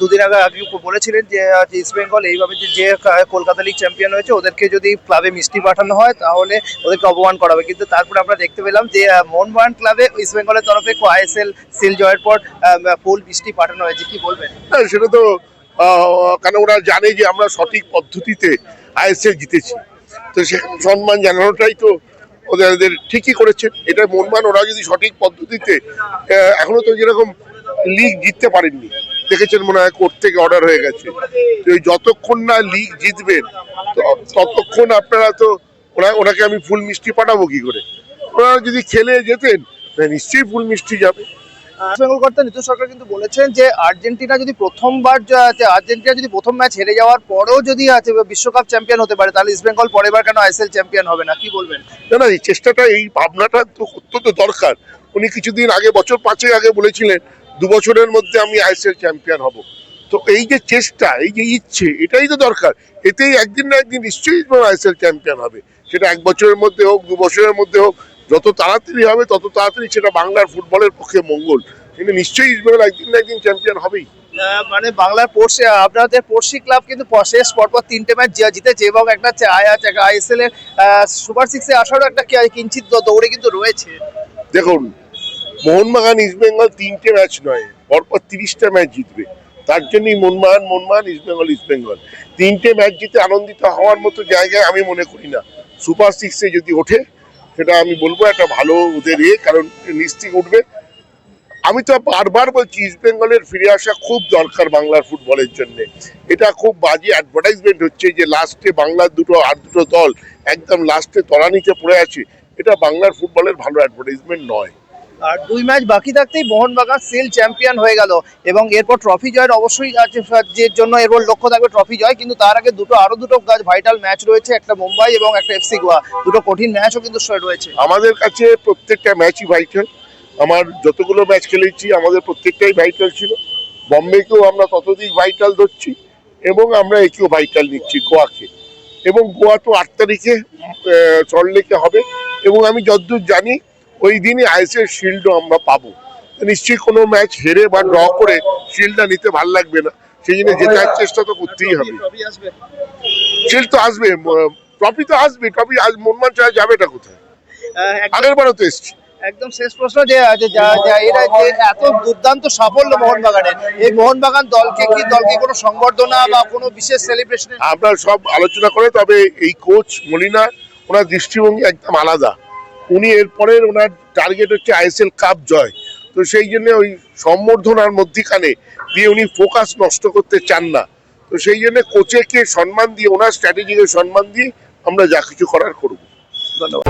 দুদিন আগে আগে বলেছিলেন যে ইস্ট বেঙ্গল এইভাবে যে- কলকাতা লিগ চ্যাম্পিয়ন হয়েছে, ওদেরকে যদি ক্লাবে মিষ্টি পাঠানো হয়, তাহলে ওদেরকে অপমান করা হবে। কিন্তু তারপরে আমরা দেখতে পেলাম যে মোহনবাগান ক্লাবে ইস্ট বেঙ্গলের তরফে আইএসএল সিল জয়ের পর ফুল মিষ্টি পাঠানো হয়েছে। কি বলবেন? সেটা তো কেন ওরা জানে যে আমরা সঠিক পদ্ধতিতে আইএসএল জিতেছি। তো সেখানে সম্মান জানানোটাই তো ওদের ঠিকই করেছেন এটা মনমান ওরা যদি সঠিক পদ্ধতিতে এখনও তো যেরকম লিগ জিততে পারেননি। দেখেছেন মনে হয় কোর্ট থেকে অর্ডার হয়ে গেছে। যতক্ষণ না লিগ জিতবেন তো- ততক্ষণ আপনারা তো ওরা ওনাকে আমি ফুল মিষ্টি পাঠাবো কি করে? ওনারা যদি খেলে যেতেন নিশ্চয়ই ফুল মিষ্টি যাবে। বেঙ্গল কর্তা নিতু সরকার কিন্তু বলেছেন যে আর্জেন্টিনা যদি প্রথমবার আর্জেন্টিনা যদি প্রথম ম্যাচ হেরে যাওয়ার পরেও যদি আছে বিশ্বকাপ চ্যাম্পিয়ন হতে পারে তাহলে ইস্ট বেঙ্গল পরের বার কেন আইএসএল চ্যাম্পিয়ন হবে না? কি বলবেন? না না এই চেষ্টাটা এই ভাবনাটা তো অত্যন্ত দরকার। উনি কিছুদিন আগে বছর পাঁচেক আগে বলেছিলেন দু বছরের মধ্যে আমি আইএসএল চ্যাম্পিয়ন হব। তো এই যে চেষ্টা এই যে ইচ্ছে এটাই তো দরকার। এতেই একদিন না একদিন নিশ্চয়ই আইএসএল চ্যাম্পিয়ন হবে। সেটা এক বছরের মধ্যে হোক দু বছরের মধ্যে হোক যত তাড়াতাড়ি হবে তত তাড়াতাড়ি সেটা বাংলার ফুটবলের পক্ষে মঙ্গল। কিন্তু নিশ্চয়ই ইস্টবেঙ্গল একদিন না একদিন চ্যাম্পিয়ন হবেই। মানে বাংলার পড়শি আপনাদের পড়শি ক্লাব কিন্তু শেষ পরপর তিনটে ম্যাচ জিতেছে এবং একটা আইএসএল এর সুপার সিক্সে আসারও একটা কিঞ্চিত দৌড়ে কিন্তু রয়েছে। দেখুন মোহনবাগান ইস্টবেঙ্গল তিনটে ম্যাচ নয়, পরপর তিরিশটা ম্যাচ জিতবে। তার জন্যই মোহনবাগান মোহনবাগান ইস্টবেঙ্গল ইস্টবেঙ্গল তিনটে ম্যাচ জিতে আনন্দিত হওয়ার মতো জায়গায় আমি মনে করি না। সুপার সিক্সে যদি ওঠে, সেটা আমি বলব একটা ভালো ওদের ইয়ে কারণ নিশ্চিত উঠবে। আমি তো বারবার বলছি ইস্টবেঙ্গলের ফিরে আসা খুব দরকার বাংলার ফুটবলের জন্য। এটা খুব বাজে অ্যাডভার্টাইজমেন্ট হচ্ছে যে লাস্টে বাংলার দুটো আর দুটো দল একদম লাস্টে তলানিতে পড়ে আছে। এটা বাংলার ফুটবলের ভালো অ্যাডভার্টাইজমেন্ট নয়। আর দুই ম্যাচ বাকি থাকতেই মোহনবাগান সিল চ্যাম্পিয়ন হয়ে গেল। এবং এরপর ট্রফি জয়ের অবশ্যই যে জন্য এরপর লক্ষ্য থাকবে ট্রফি জয়, কিন্তু তার আগে দুটো, আরও দুটো কাজ ভাইটাল ম্যাচ রয়েছে, একটা মুম্বাই এবং একটা এফসি গোয়া। দুটো কঠিন ম্যাচও কিন্তু রয়েছে। আমাদের কাছে প্রত্যেকটা ম্যাচই ভাইটাল আমার যতগুলো ম্যাচ খেলেছি, আমাদের প্রত্যেকটাই ভাইটাল ছিল। বম্বেকেও আমরা ততদিক ভাইটাল ধরছি এবং আমরা একেও ভাইটাল নিচ্ছি গোয়াকে। এবং গোয়া তো আট তারিখে চললেকে হবে। এবং আমি যতদূর জানি ওই দিনই আইএসএল শিল্ডও আমরা পাবো। নিশ্চয়ই কোনো ম্যাচ হেরে বা ড্র করে শিল্ডটা নিতে ভালো লাগবে না। সেই জন্য জেতার চেষ্টা তো করতেই হবে। শিল্ড তো আসবে ট্রফি তো আসবে ট্রফি আজ মনমান ছাড়া যাবেটা কোথায়? আগের বারও তো এসছি। একদম শেষ প্রশ্ন যে যা এরা যে এত দুর্দান্ত সাফল্য মোহনবাগানের এই মোহনবাগান দলকে কি দলকে কোনো সংবর্ধনা বা কোনো বিশেষ সেলিব্রেশন আমরা সব আলোচনা করে তবে এই কোচ মলিনা ওনার দৃষ্টিভঙ্গি একদম আলাদা। উনি এরপরের ওনার টার্গেট হচ্ছে আইএসএল কাপ জয়। তো সেই জন্য ওই সম্বর্ধনার মধ্যিখানে দিয়ে উনি ফোকাস নষ্ট করতে চান না। তো সেই জন্য কোচেকে সম্মান দিয়ে, ওনার স্ট্র্যাটেজিকে সম্মান দিয়ে আমরা যা কিছু করার করব। ধন্যবাদ।